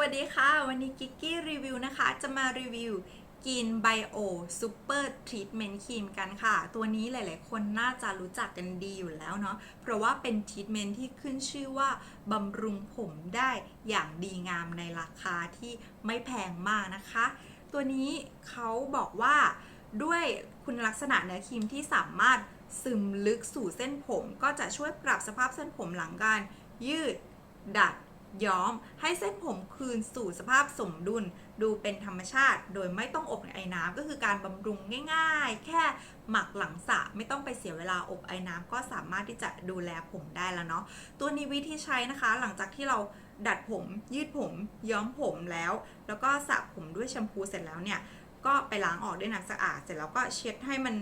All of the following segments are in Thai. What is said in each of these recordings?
วัสดีค่ะ วันนี้กิกกี้รีวิวนะคะ จะมารีวิวกินไบโอซูเปอร์ทรีทเมนต์ครีมกันค่ะ ตัวนี้หลาย ๆ คนน่าจะรู้จักกันดีอยู่แล้วเนาะ เพราะว่าเป็นทรีทเมนต์ที่ขึ้นชื่อว่าบำรุงผมได้อย่างดีงามในราคาที่ไม่แพงมากนะคะ ตัวนี้เขาบอกว่าด้วยคุณลักษณะเนื้อครีมที่สามารถซึมลึกสู่เส้นผม ก็จะช่วยปรับสภาพเส้นผมหลังการยืดดัด ย้อมให้เส้นผมคืนสู่สภาพสมดุล ดูเป็นธรรมชาติ โดยไม่ต้องอบในไอ้น้ำก็คือการบำรุงง่าย ๆ แค่หมักหลังสระไม่ต้องไปเสียเวลาอบไอ้น้ำก็สามารถที่จะดูแลผมได้แล้วเนาะตัวนี้วิธีใช้นะคะ หลังจากที่เราดัดผมยืดผมย้อมผมแล้ว แล้วก็สระผมด้วยแชมพูเสร็จแล้วเนี่ยก็ไปล้างออกด้วยน้ำสะอาด เสร็จแล้วก็เช็ดให้มัน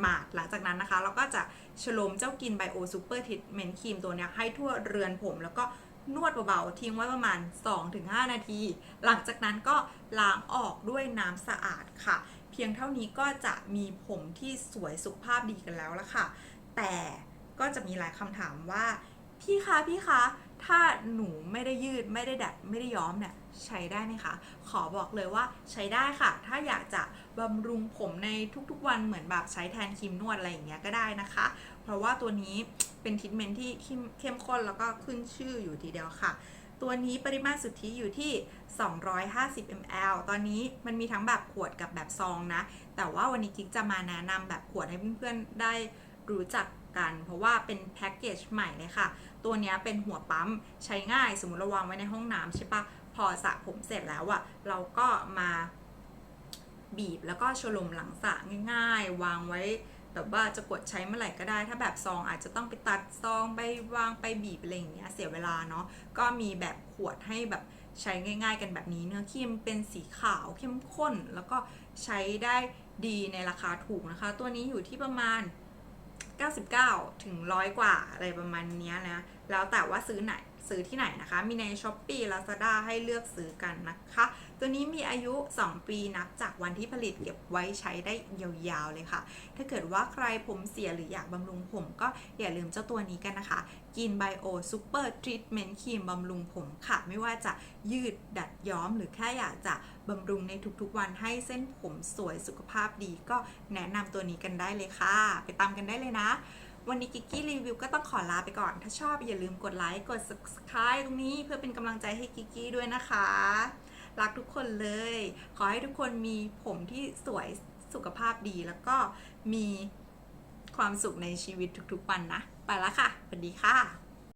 หมาดๆหลังจากนั้นนะคะ เราก็จะฉโลมเจ้ากินไบโอซูเปอร์ทิทเมนต์ครีมตัวนี้ให้ทั่วเรือนผมแล้วก็ นวดเบาๆทิ้งไว้ประมาณ 2-5 นาที หลังจากนั้นก็ล้างออกด้วยน้ำสะอาดค่ะ เพียงเท่านี้ก็จะมีผมที่สวยสุขภาพดีกันแล้วละค่ะ แต่ก็จะมีหลายคำถามว่า พี่คะพี่คะ ถ้าหนูไม่ได้ยืดไม่ได้ดัดไม่ได้ย้อมเนี่ยใช้ได้ไหมคะ ขอบอกเลยว่าใช้ได้ค่ะ ถ้าอยากจะบำรุงผมในทุกๆวันเหมือนแบบใช้แทนครีมนวดอะไรอย่างเงี้ยก็ได้นะคะ เพราะว่าตัวนี้เป็นทรีทเมนที่เข้มเข้มข้นแล้วก็ขึ้นชื่ออยู่ทีเดียวค่ะ ตัวนี้ปริมาตรสุทธิอยู่ที่ 250 ml ตอนนี้มันมีทั้งแบบขวดกับแบบซองนะ แต่ว่าวันนี้กิ๊กจะมาแนะนำแบบขวดให้เพื่อนๆได้รู้จัก กัน เพราะว่าเป็นแพ็กเกจใหม่เลยค่ะ ตัวนี้เป็นหัวปั๊มใช้ง่ายสมมติเราวางไว้ในห้องน้ำใช่ปะพอสระผมเสร็จแล้วอะเราก็มาบีบแล้วก็ฉลมหลังสระง่าย ๆ วางไว้แบบว่าจะกดใช้เมื่อไหร่ก็ได้ ถ้าแบบซองอาจจะต้องไปตัดซองไปวางไปบีบอะไรอย่างเงี้ยเสียเวลาเนาะก็มีแบบขวดให้แบบใช้ง่าย ๆ กันแบบนี้เนื้อครีมเป็นสีขาวเข้มข้น แล้วก็ใช้ได้ดีในราคาถูกนะคะ ตัวนี้อยู่ที่ประมาณ 99 ถึง100กว่าอะไรประมาณนี้นะ แล้วแต่ว่าซื้อไหน ซื้อที่ไหนนะคะ มีใน s h อ p e e Lazada ให้เลือกซื้อกันนะคะ ตัวนี้มีอายุ 2 ปีนับจากวันที่ผลิตเก็บไว้ใช้ได้ยาวๆเลยค่ะ ถ้าเกิดว่าใครผมเสียหรืออยากบำรุงผม ก็อย่าลืมเจ้าตัวนี้กันนะคะกินไบโอซูเปอร์ทรีทเมนต์ครีมบำรุงผมค่ะ ไม่ว่าจะยืดดัดย้อมหรือแค่อยากจะบำรุงในทุกๆวันให้เส้นผมสวยสุขภาพดีก็แนะนำตัวนี้กันได้เลยค่ะ ไปตามกันได้เลยนะ วันนี้กิกกี้รีวิวก็ต้องขอลาไปก่อน ถ้าชอบอย่าลืมกดไลค์กด subscribe ตรงนี้เพื่อเป็นกำลังใจให้กิกกี้ด้วยนะคะ รักทุกคนเลย ขอให้ทุกคนมีผมที่สวยสุขภาพดีแล้วก็มีความสุขในชีวิตทุกๆวันนะ ไปละค่ะสวัสดีค่ะ